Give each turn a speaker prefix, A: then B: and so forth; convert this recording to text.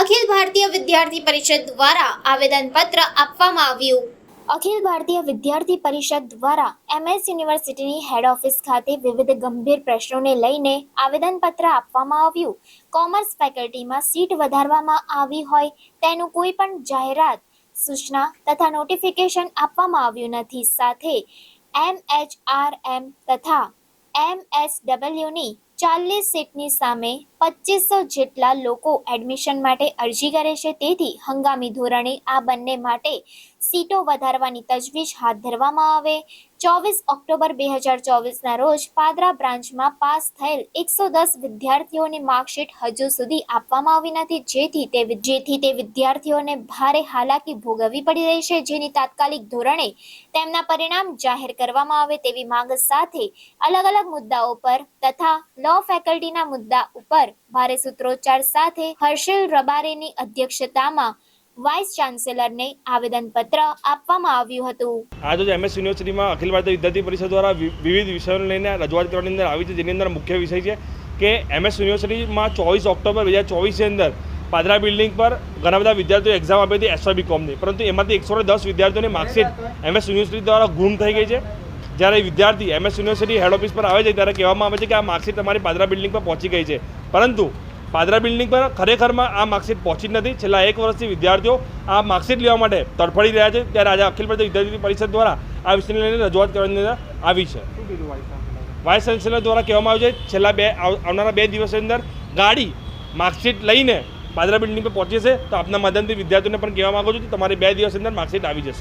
A: અખિલ ભારતીય વિદ્યાર્થી પરિષદ દ્વારા આવેદનપત્ર આપવામાં આવ્યું. અખિલ ભારતીય વિદ્યાર્થી પરિષદ દ્વારા એમએસ યુનિવર્સિટીની હેડ ઓફિસ ખાતે વિવિધ ગંભીર પ્રશ્નોને લઈને આવેદનપત્ર આપવામાં આવ્યું. કોમર્સ ફેકલ્ટીમાં સીટ વધારવામાં આવી હોય તેનું કોઈ પણ જાહેરાત, સૂચના તથા નોટિફિકેશન આપવામાં આવ્યું નથી. સાથે એમ એચ આર એમ તથા એમ એસ ડબલ્યુની ચાલીસ સીટની સામે પચીસો જેટલા લોકો એડમિશન માટે અરજી કરે છે. તેથી હંગામી ધોરણે આ બંને માટે સીટો વધારવાની તજવીજ હાથ ધરવામાં આવે. ચોવીસ ઓક્ટોબર બે હજાર ચોવીસના રોજ પાદરા બ્રાન્ચમાં પાસ થયેલ એકસો દસ વિદ્યાર્થીઓની માર્કશીટ હજુ સુધી આપવામાં આવી નથી. જેથી તે જેથી તે વિદ્યાર્થીઓને ભારે હાલાકી ભોગવવી પડી રહી છે. જેની તાત્કાલિક ધોરણે તેમના પરિણામ જાહેર કરવામાં આવે તેવી માંગ સાથે અલગ અલગ મુદ્દાઓ પર તથા લો ફેકલ્ટીના મુદ્દા ઉપર ભારે સૂત્રોચ્ચાર સાથે હર્ષિલ રબારેની અધ્યક્ષતામાં વાઇસ ચાન્સેલરને આવેદનપત્ર આપવામાં આવ્યું હતું.
B: આજે એમએસ યુનિવર્સિટીમાં અખિલ ભારતીય વિદ્યાર્થી પરિષદ દ્વારા વિવિધ વિષયોને લઈને રજૂઆત કરવાની અંદર આવી છે, જેની અંદર મુખ્ય વિષય છે કે એમએસ યુનિવર્સિટીમાં ચોવીસ ઓક્ટોબર બે હજાર ચોવીસની અંદર પાદરા બિલ્ડિંગ પર ઘણા બધા વિદ્યાર્થીઓ એક્ઝામ આપી હતી એસવાબી કોમની પરંતુ એમાંથી એકસો દસ વિદ્યાર્થીઓની માર્કશીટ એમએસ યુનિવર્સિટી દ્વારા ગુમ થઈ ગઈ છે. જ્યારે વિદ્યાર્થી એમએસ યુનિવર્સિટી હેડ ઓફિસ પર આવે છે ત્યારે કહેવામાં આવે છે કે આ માર્કશીટ તમારી પાદરા બિલ્ડિંગ પર પહોંચી ગઈ છે. પરંતુ પાદરા બિલ્ડિંગ પર ખરેખરમાં આ માર્કશીટ પહોંચી જ નથી. છેલ્લા એક વર્ષથી વિદ્યાર્થીઓ આ માર્કશીટ લેવા માટે તડફડી રહ્યા છે. ત્યારે આજે અખિલ ભારતીય વિદ્યાર્થી પરિષદ દ્વારા આ વિષયને લઈને રજૂઆત કરવાની આવી છે. વાઇસ ચાન્સેલર દ્વારા કહેવામાં આવ્યું છે છેલ્લા બે આવનારા બે દિવસની અંદર ગાડી માર્કશીટ લઈને પાદરા બિલ્ડિંગ પર પહોંચી છે તો આપના માધ્યમથી વિદ્યાર્થીઓને પણ કહેવા માગું છું કે તમારી બે દિવસની અંદર માર્કશીટ આવી જશે.